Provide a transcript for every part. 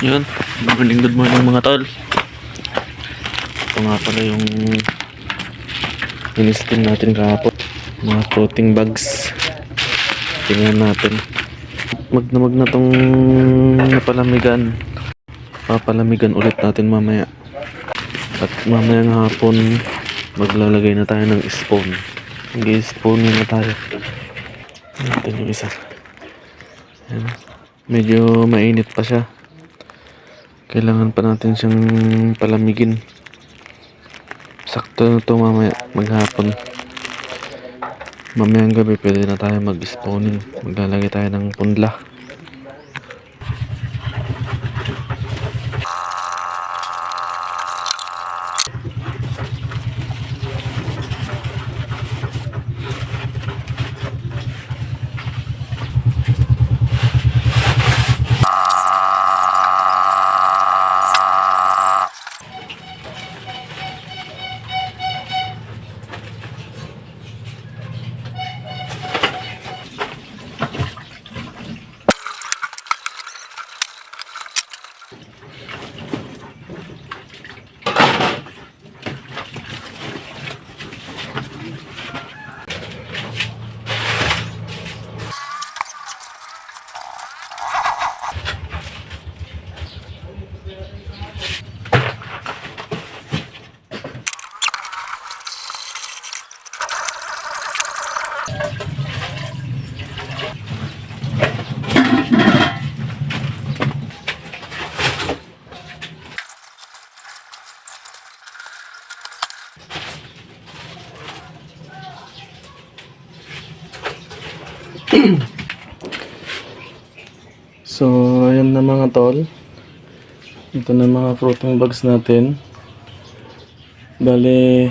Yun. Morning, good morning mga tol. Ito nga pala yung inistin natin kahapon. Mga floating bags. Tingnan natin. Magnamag na tong napalamigan. Papalamigan ulit natin mamaya. At mamaya ng hapon, maglalagay na tayo ng spawn. Mag-spawn na tayo. Natin yung isa. Ayan. Medyo mainit pa siya. Kailangan pa natin siyang palamigin. Sakto na to mamaya, maghapon. Mamayang gabi pwede na tayo mag-spawning. Maglalagay tayo ng punla. So, ayan na mga tol. Ito na mga fruiting bags natin. Bale,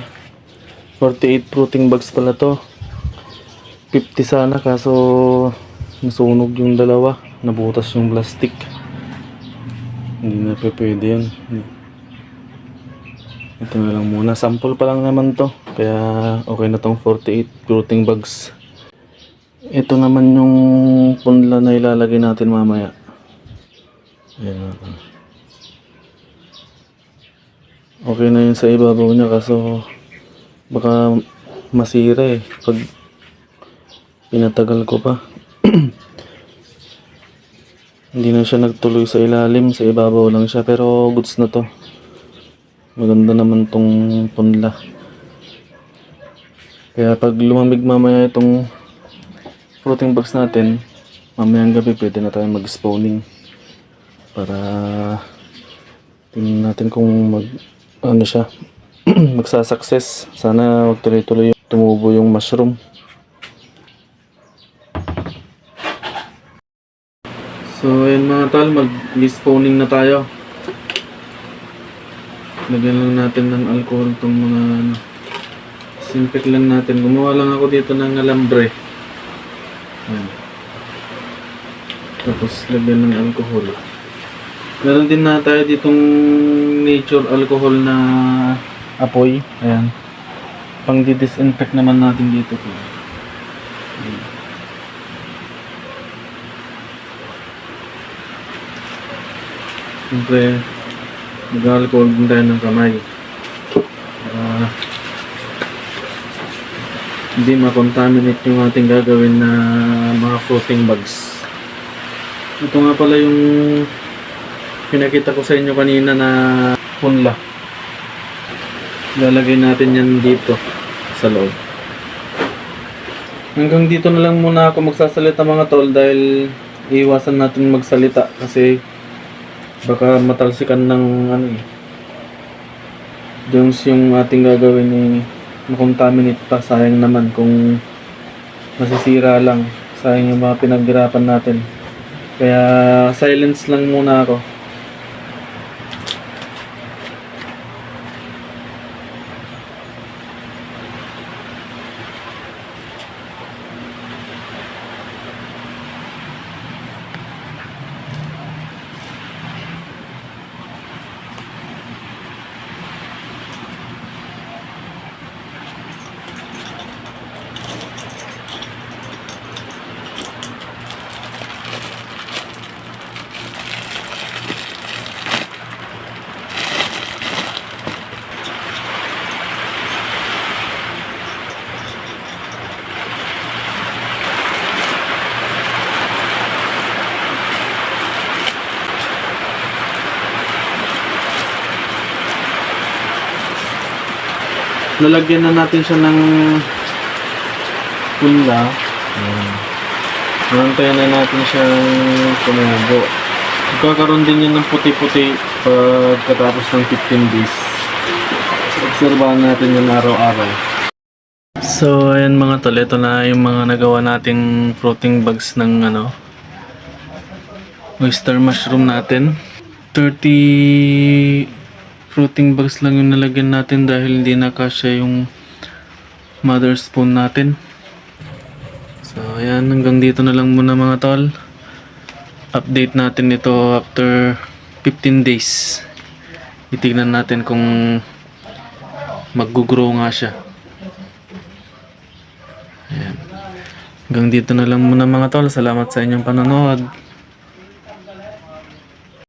48 fruiting bags pala to. 50 sana kaso nasunog yung dalawa. Nabutas yung plastic. Hindi na pa pwede yan. Ito na lang muna. Sample pa lang naman to. Kaya okay na tong 48 fruiting bags. Ito naman yung punla na ilalagay natin mamaya. Ayan natin. Okay na yun sa ibabaw niya kaso baka masira eh pag pinatagal ko pa. Hindi na siya nagtuloy sa ilalim, sa ibabaw lang siya pero goods na to. Maganda naman tong punla. Kaya pag lumamig mamaya itong floating bags natin, mamayang gabi pwede na tayo mag-spawning para tingnan natin kung mag ano siya magsasucess sana wag tuloy-tuloy yung tumubo yung mushroom. So ayun mga tal mag-spawning na tayo. Lagyan lang natin ng alcohol tong mga ano simpik lang natin. Gumawa lang ako dito ng alambre Ayan. Tapos lagyan ng alcohol. Meron din na tayo ditong nature alcohol na apoy. Ayan. Pang disinfect naman natin dito. Ayan. Siyempre, mag-alcohol din tayo ng kamay. Para hindi makontaminate yung ating gagawin na mga floating bags. Ito nga pala yung pinakita ko sa inyo kanina na punla. Lalagay natin yan dito sa loob. Hanggang dito na lang muna ako magsasalita mga tol dahil iwasan natin magsalita kasi baka matalsikan ng ano eh. Yung ating gagawin eh makontaminate pa. Sayang naman kung masisira lang. Sayang yung mga pinaghirapan natin. Kaya silence lang muna ako lalagyan na natin siya ng pula. Ayan. Nantayan na natin siyang tumubo. Magkakaroon din yan ng puti-puti pagkatapos ng 15 days. Obserbahan natin yan araw-araw. So, ayan mga tol, ito na yung mga nagawa nating fruiting bags ng ano, oyster mushroom natin. 30 fruiting bags lang yung nalagyan natin dahil hindi na kasya yung mother spoon natin. So, ayan, hanggang dito na lang muna mga tol. Update natin ito after 15 days. Itignan natin kung mag-grow nga siya. Ayan. Hanggang dito na lang muna mga tol. Salamat sa inyong panonood.